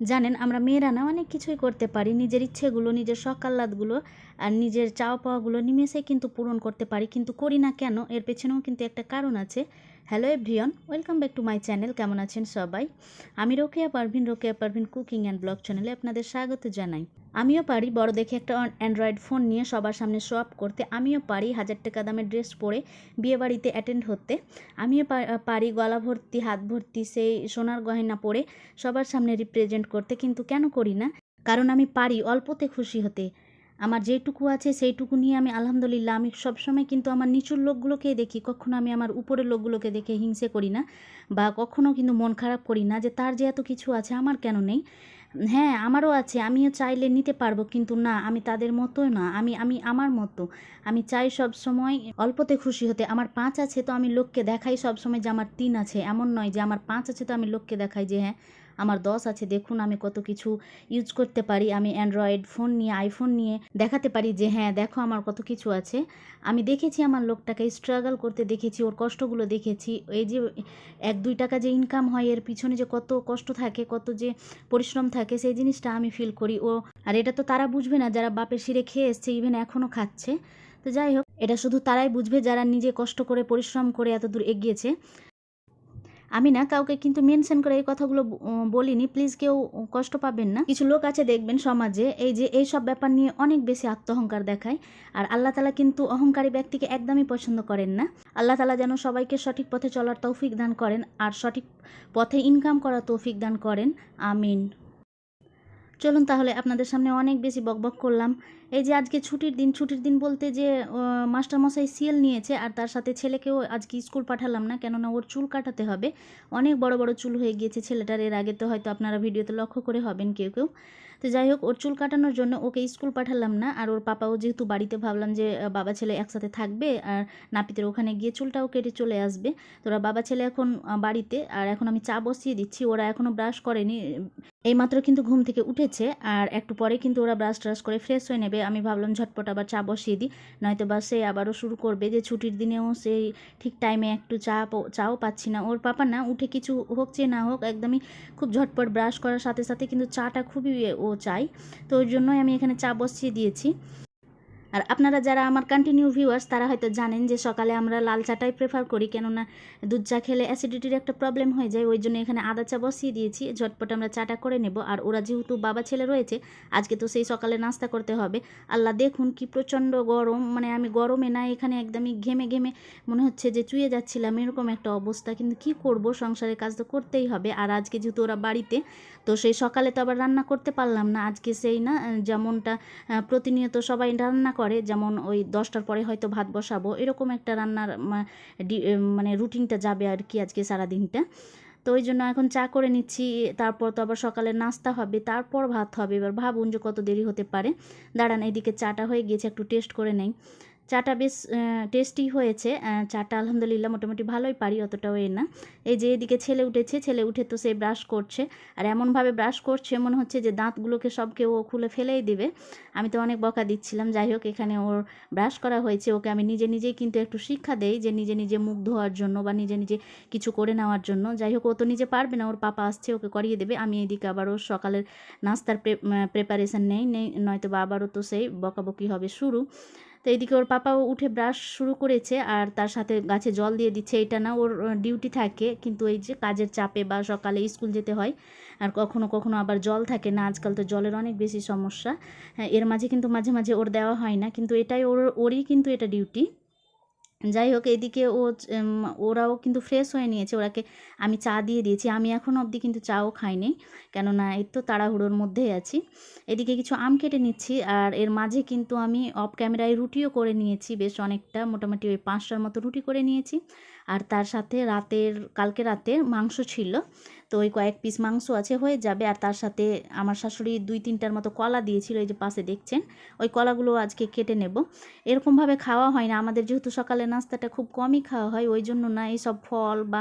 জানেন, আমরা মেয়েরা না অনেক কিছুই করতে পারি। নিজের ইচ্ছেগুলো, নিজের সকাল্লাদগুলো আর নিজের চাওয়া পাওয়াগুলো নিমেষে কিন্তু পূরণ করতে পারি। কিন্তু করি না কেন? এর পেছনেও কিন্তু একটা কারণ আছে। Hello everyone welcome back to my channel কেমন আছেন সবাই? আমি Rokeya Parvin Rokeya Parvin cooking and blog চ্যানেলে আপনাদের স্বাগত জানাই। আমিও পারি। বড় দেখে একটা অ্যান্ড্রয়েড ফোন নিয়ে সবার সামনে শো আপ করতে। আমিও পারি হাজার টাকা দামের ড্রেস পরে বিয়েবাড়িতে অ্যাটেন্ড হতে। আমিও পারি গলা ভর্তি, হাত ভর্তি, সেই সোনার গয়না পরে সবার সামনে রিপ্রেজেন্ট করতে। কিন্তু কেন করি না? কারণ আমি পারি অল্পতে খুশি হতে। আমার যেটুকু আছে সেইটুকু নিয়ে আমি আলহামদুলিল্লাহ আমি সবসময় কিন্তু আমার নিচুর লোকগুলোকেই দেখি। কখনো আমি আমার উপরের লোকগুলোকে দেখে হিংসে করি না বা কখনো কিন্তু মন খারাপ করি না যে তার যে এত কিছু আছে আমার কেন নেই? হ্যাঁ আমারও আছে। আমিও চাইলে নিতে পারব, কিন্তু না, আমি তাদের মতো না। আমি আমি আমার মতো। আমি চাই সব সময় অল্পতে খুশি হতে। আমার পাঁচ আছে তো আমি লোককে দেখাই সব সময় যে আমার তিন আছে। এমন নয় যে আমার পাঁচ আছে তো আমি লোককে দেখাই যে হ্যাঁ আমার দশ আছে, দেখুন আমি কত কিছু ইউজ করতে পারি। আমি অ্যান্ড্রয়েড ফোন নিয়ে আইফোন নিয়ে দেখাতে পারি যে হ্যাঁ দেখো আমার কত কিছু আছে। আমি দেখেছি আমার লোকটাকে স্ট্রাগল করতে দেখেছি, ওর কষ্টগুলো দেখেছি। এই যে এক, দুই টাকা যে ইনকাম হয়, এর পিছনে যে কত কষ্ট থাকে, কত যে পরিশ্রম থাকে, সেই জিনিসটা আমি ফিল করি। ও, আর এটা তো তারা বুঝবে না, যারা বাপের শিরে খেয়ে এসছে ইভেন এখনও খাচ্ছে। তো যাই হোক, এটা শুধু তারাই বুঝবে যারা নিজে কষ্ট করে, পরিশ্রম করে এত দূর এগিয়েছে। আমি না কাউকে কিন্তু মেনশন করে এই কথাগুলো বলিনি। প্লিজ কেউ কষ্ট পাবেন না। কিছু লোক আছে দেখবেন সমাজে, এই যে এই সব ব্যাপার নিয়ে অনেক বেশি আত্মহংকার দেখায়। আর আল্লাহ তালা কিন্তু অহংকারী ব্যক্তিকে একদমই পছন্দ করেন না। আল্লাহ তালা যেন সবাইকে সঠিক পথে চলার তৌফিক দান করেন আর সঠিক পথে ইনকাম করার তৌফিক দান করেন। আমিন। চলুন তাহলে আপনাদের সামনে অনেক বেশি বকবক করলাম। এই যে আজকে ছুটির দিন ছুটির দিন বলতে যে মাস্টারমশাই সিএল নিয়েছে আর তার সাথে ছেলেকেও আজকে স্কুল পাঠালাম না, কেননা ওর চুল কাটাতে হবে। অনেক বড় বড় চুল হয়ে গিয়েছে ছেলেটার। এর আগে তো হয়তো আপনারা ভিডিওতে লক্ষ্য করে হবেন কেউ কেউ। তো যাই হোক, ওর চুল কাটানোর জন্য ওকে স্কুল পাঠালাম না। আর ওর পাপাও যেহেতু বাড়িতে, ভাবলাম যে বাবা ছেলে একসাথে থাকবে আর নাপিতের ওখানে গিয়ে চুলটাও কেটে চলে আসবে। তো ওরা বাবা ছেলে এখন বাড়িতে আর এখন আমি চা বসিয়ে দিচ্ছি, ওরা এখনও ব্রাশ করেনি। এইমাত্র কিন্তু ঘুম থেকে উঠেছে আর একটু পরে কিন্তু ওরা ব্রাশ ট্রাশ করে ফ্রেশ হয়ে নেবে। আমি ভাবলাম ঝটপট আবার চা বসিয়ে দিই, নয়তো বা সে আবারও শুরু করবে যে, ছুটির দিনেও সেই ঠিক টাইমে একটু চা চাও পাচ্ছি না। ওর পাপা না, উঠে কিছু হোক চেয়ে না হোক, একদমই খুব ঝটপট ব্রাশ করার সাথে সাথে কিন্তু চাটা খুবই, ও চাই। তো ওই জন্যই আমি এখানে চা বসিয়ে দিয়েছি। আর আপনারা যারা আমার কন্টিনিউ ভিউয়ার্স তারা হয়তো জানেন যে সকালে আমরা লাল চাটাই প্রেফার করি, কেননা দুধ চা খেলে অ্যাসিডিটির একটা প্রবলেম হয়ে যায়, ওই জন্য এখানে আদা চা বসিয়ে দিয়েছি। ঝটপট আমরা চাটা করে নেব। আর ওরা যেহেতু বাবা ছেলে রয়েছে, আজকে তো সেই সকালে নাস্তা করতে হবে। আল্লাহ দেখুন কি প্রচণ্ড গরম মানে আমি গরমে না, এখানে একদমই ঘেমে ঘেমে মনে হচ্ছে যে চুয়ে যাচ্ছিলাম, এরকম একটা অবস্থা। কিন্তু কি করব সংসারের কাজ তো করতেই হবে। আর আজকে যেহেতু ওরা বাড়িতে, তো সেই সকালে তো আবার রান্না করতে পারলাম না। আজকে সেই না, যেমনটা প্রতিনিয়ত সবাই রান্না করে যেমন ওই দশটার পরে হয়তো ভাত বসাবো, এরকম একটা রান্নার মানে রুটিনটা যাবে আর কি আজকে সারা দিনটা তো ওই জন্য এখন চা করে নিচ্ছি, তারপর তো আবার সকালে নাস্তা হবে, তারপর ভাত হবে। এবার ভাবুন যে কত দেরি হতে পারে। দাঁড়ান, এদিকে চাটা হয়ে গিয়েছে, একটু টেস্ট করে নেই। চাটা বেশ টেস্টি হয়েছে। চাটা আলহামদুলিল্লাহ মোটামুটি ভালোই পারি, অতটাও এ না। এই যে এদিকে ছেলে উঠেছে, ছেলে উঠে তো সে ব্রাশ করছে। আর এমনভাবে ব্রাশ করছে, মনে হচ্ছে যে দাঁতগুলোকে সবকে ও খুলে ফেলেই দেবে। আমি তো অনেক বকা দিচ্ছিলাম, যাই হোক, এখানে ওর ব্রাশ করা হয়েছে। ওকে আমি নিজে নিজেই কিন্তু একটু শিক্ষা দেই যে নিজে নিজে মুখ ধোয়ার জন্য বা নিজে নিজে কিছু করে নেওয়ার জন্য। যাই হোক, ও তো নিজে পারবে না, ওর পাপা আসছে, ওকে করিয়ে দেবে। আমি এদিকে আবার ওর সকালের নাস্তার প্রিপারেশান নেই নেই নয়তো বা আবারও তো সেই বকাবকি হবে শুরু। তো এইদিকে ওর পাপাও উঠে ব্রাশ শুরু করেছে আর তার সাথে গাছে জল দিয়ে দিচ্ছে। এটা না ওর ডিউটি থাকে, কিন্তু এই যে কাজের চাপে বা সকালে স্কুল যেতে হয় আর কখনো কখনো আবার জল থাকে না, আজকাল তো জলের অনেক বেশি সমস্যা। হ্যাঁ এর মাঝে কিন্তু মাঝে মাঝে ওর দেওয়া হয় না, কিন্তু এটাই ওর, ওরই কিন্তু এটা ডিউটি যাই হোক এদিকে ও ওরাও কিন্তু ফ্রেশ হয়ে নিয়েছে। ওরাকে আমি চা দিয়ে দিয়েছি। আমি এখনও অবধি কিন্তু চাও খাইনি, কেননা এই তো তাড়াহুড়োর মধ্যেই আছি। এদিকে কিছু আম কেটে নিচ্ছি, আর এর মাঝে কিন্তু আমি অফ ক্যামেরায় রুটিও করে নিয়েছি। বেশ অনেকটা, মোটামুটি ওই পাঁচটার মতো রুটি করে নিয়েছি। আর তার সাথে রাতের, কালকে রাতে মাংস ছিল। তো ওই কয়েক পিস মাংস আছে, হয়ে যাবে। আর তার সাথে আমার শাশুড়ি দুই তিনটার মতো কলা দিয়েছিল, এই যে পাশে দেখছেন? ওই কলাগুলো আজকে কেটে নেব। এরকমভাবে খাওয়া হয় না। আমাদের যেহেতু সকালে নাস্তাটা খুব কমই খাওয়া হয়, ওই জন্য না এইসব ফল বা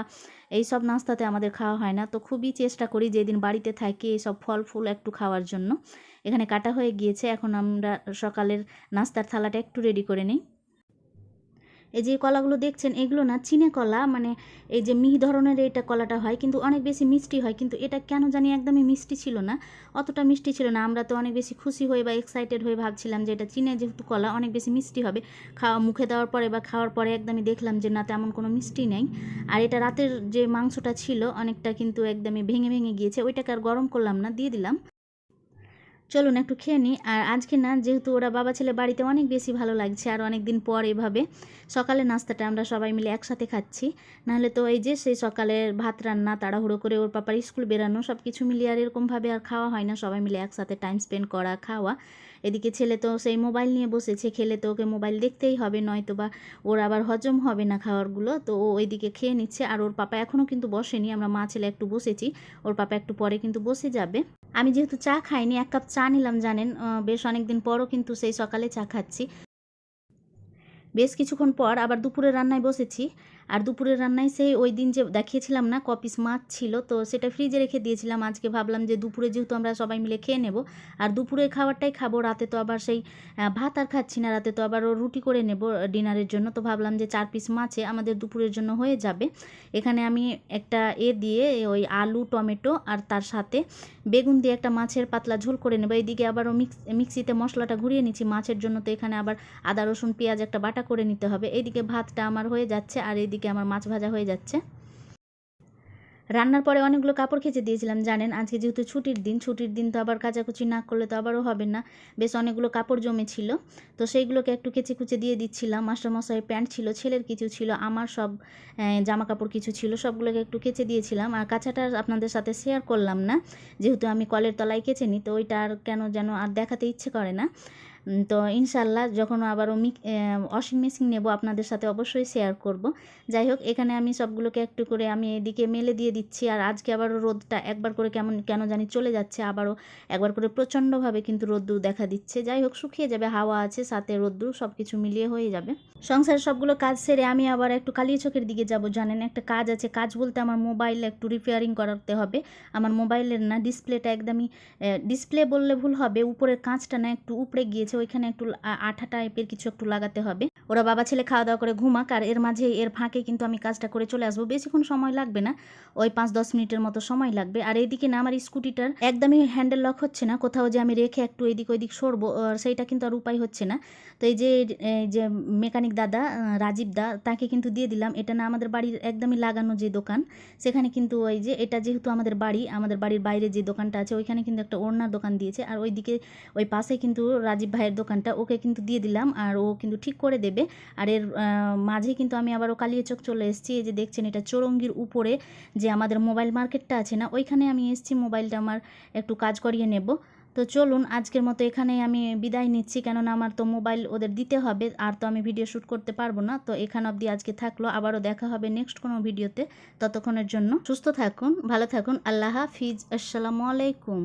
এই সব নাস্তাতে আমাদের খাওয়া হয় না। তো খুবই চেষ্টা করি যেদিন বাড়িতে থাকি এইসব ফল ফুল একটু খাওয়ার জন্য। এখানে কাটা হয়ে গিয়েছে। এখন আমরা সকালের নাস্তার থালাটা একটু রেডি করে নিই। এই যে কলাগুলো দেখছেন, এগুলো না চিনে কলা মানে এই যে মিহি ধরনের এটা কলাটা হয়, কিন্তু অনেক বেশি মিষ্টি হয়, কিন্তু এটা কেন জানি একদমই মিষ্টি ছিল না, অতটা মিষ্টি ছিল না। আমরা তো অনেক বেশি খুশি হয়ে বা এক্সাইটেড হয়ে ভাবছিলাম যে এটা চিনে যেহেতু কলা, অনেক বেশি মিষ্টি হবে। খাওয়া, মুখে দেওয়ার পরে বা খাওয়ার পরে একদমই দেখলাম যে না, তেমন কোনো মিষ্টি নেই। আর এটা রাতের যে মাংসটা ছিল, অনেকটা কিন্তু একদমই ভেঙে ভেঙে গিয়েছে, ওইটাকে আর গরম করলাম না, দিয়ে দিলাম। চলুন একটু খেয়ে নিই। আর আজকে না, যেহেতু ওরা বাবা ছেলে বাড়িতে অনেক বেশি ভালো লাগছে, আর অনেক দিন পর এভাবে সকালে নাস্তাটা আমরা সবাই মিলে একসাথে খাচ্ছি। নাহলে তো এই যে সেই সকালের ভাত রান্না, তাড়াহুড়ো করে ওর পাপার স্কুল বেরানো সব কিছু মিলিয়ে আর এরকমভাবে আর খাওয়া হয় না। সবাই মিলে একসাথে টাইম স্পেন্ড করা, খাওয়া। এদিকে ছেলে তো সেই মোবাইল নিয়ে বসেছে, খেলে তো ওকে মোবাইল দেখতেই হবে, নয়তো বা ওর আবার হজম হবে না খাওয়ারগুলো। তো ও ওইদিকে খেয়ে নিচ্ছে, আর ওর পাপা এখনও কিন্তু বসেনি, আমরা মা ছেলে একটু বসেছি, ওর পাপা একটু পরে কিন্তু বসে যাবে। আমি যেহেতু চা খাইনি, এক কাপ চা নিলাম, জানেন বেশ অনেক দিন পরও কিন্তু সেই সকালে চা খাচ্ছি। বেশ কিছুক্ষণ পর আবার দুপুরে রান্নায় বসেছি। আর দুপুরের রান্নায় সেই ওই দিন যে দেখিয়েছিলাম না, কপিস মাছ ছিল, তো সেটা ফ্রিজে রেখে দিয়েছিলাম। আজকে ভাবলাম যে দুপুরে যেহেতু আমরা সবাই মিলে খেয়ে নেব, আর দুপুরের খাবারটাই খাব। রাতে তো আবার সেই ভাত আর খাচ্ছি না, রাতে তো আবার রুটি করে নেব ডিনারের জন্য। তো ভাবলাম যে চার পিস মাছে আমাদের দুপুরের জন্য হয়ে যাবে। এখানে আমি একটা এ দিয়ে ওই আলু, টমেটো আর তার সাথে বেগুন দিয়ে একটা মাছের পাতলা ঝোল করে নেব। এইদিকে আবারও মিক্স, মিক্সিতে মশলাটা ঘুরিয়ে নিচ্ছি। মাছের জন্য তো এখানে আবার আদা, রসুন, পেঁয়াজ একটা বাটা করে নিতে হবে। এইদিকে ভাতটা আমার হয়ে যাচ্ছে, আর এইদিকে আমার মাছ ভাজা হয়ে যাচ্ছে। রান্নার পরে অনেকগুলো কাপড় কেচে দিয়েছিলাম, জানেন, আজকে যেহেতু ছুটির দিন ছুটির দিন তো আবার কাচাকুচি না করলে তো আবারও হবে না। বেশ অনেকগুলো কাপড় জমেছিল, তো সেইগুলোকে একটু কেচে কুচে দিয়ে দিচ্ছিলাম। মাস্টারমশাইয়ের প্যান্ট ছিল, ছেলের কিছু ছিল, আমার সব জামা কাপড় কিছু ছিল, সবগুলোকে একটু কেচে দিয়েছিলাম। আর কাঁচাটা আপনাদের সাথে শেয়ার করলাম না, যেহেতু আমি কলের তলায় কেচে নিই তো ওইটা আর কেন যেন আর দেখাতে ইচ্ছে করে না। তো ইনশাল্লাহ যখন আবারও মিক ওয়াশিং মেশিন নেব আপনাদের সাথে অবশ্যই শেয়ার করব। যাই হোক, এখানে আমি সবগুলোকে একটু করে আমি এদিকে মেলে দিয়ে দিচ্ছি, আর আজকে আবারও রোদটা একবার করে কেমন, কেন জানি চলে যাচ্ছে, আবারও একবার করে প্রচণ্ডভাবে কিন্তু রোদ্দুর দেখা দিচ্ছে। যাই হোক, শুকিয়ে যাবে, হাওয়া আছে, সাথে রোদ্দুর সব কিছু মিলিয়ে হয়ে যাবে। সংসারের সবগুলো কাজ সেরে আমি আবার একটু কালিয়া চোখের দিকে যাব, জানেন একটা কাজ আছে, কাজ বলতে আমার মোবাইল একটু রিপেয়ারিং করাতে হবে। আমার মোবাইলের না ডিসপ্লেটা একদমই ডিসপ্লে বললে ভুল হবে, উপরের কাঁচটা না একটু উপড়ে গিয়েছে ওইখানে একটু আঠা টাইপের কিছু একটু লাগাতে হবে। ওরা বাবা ছেলে খাওয়া দাওয়া করে ঘুমাক, আর এর মাঝে এর ফাঁকে কিন্তু আমি কাজটা করে চলে আসব। বেশিক্ষণ সময় লাগবে না, ওই পাঁচ দশ মিনিটের মতো সময় লাগবে। আর এইদিকে না, আমার স্কুটিটার একদমই হ্যান্ডেল লক হচ্ছে না, কোথাও যে আমি রেখে একটু এদিক ওইদিক সরবো সেইটা কিন্তু আর উপায় হচ্ছে না। তো এই যে যে মেকানিক দাদা রাজীব দা, তাকে কিন্তু দিয়ে দিলাম। এটা না আমাদের বাড়ির একদমই লাগানো যে দোকান, সেখানে কিন্তু ওই যে, এটা যেহেতু আমাদের বাড়ি, আমাদের বাড়ির বাইরে যে দোকানটা আছে, ওইখানে কিন্তু একটা ওড়নার দোকান দিয়েছে। আর ওইদিকে, ওই পাশে কিন্তু রাজীব ভাইয়ের দোকানটা ওকে কিন্তু দিয়ে দিলাম আর ও কিন্তু ঠিক করে দেবে। আর এর মাঝে কিন্তু আমি আবারও কালিয়াচক চলে এসেছি। এই যে দেখছেন এটা চৌরঙ্গির উপরে যে আমাদের মোবাইল মার্কেটটা আছে না, ওইখানে আমি এসেছি মোবাইলটা আমার একটু কাজ করিয়ে নেব। তো চলুন আজকের মতো এখানেই আমি বিদায় নিচ্ছি, কেননা আমার তো মোবাইল ওদের দিতে হবে, আর তো আমি ভিডিও শ্যুট করতে পারব না। তো এখানে অবধি আজকে থাকল, আবারও দেখা হবে নেক্সট কোনো ভিডিওতে। ততক্ষণের জন্য সুস্থ থাকুন, ভালো থাকুন, আল্লাহ হাফিজ, আসসালামু আলাইকুম।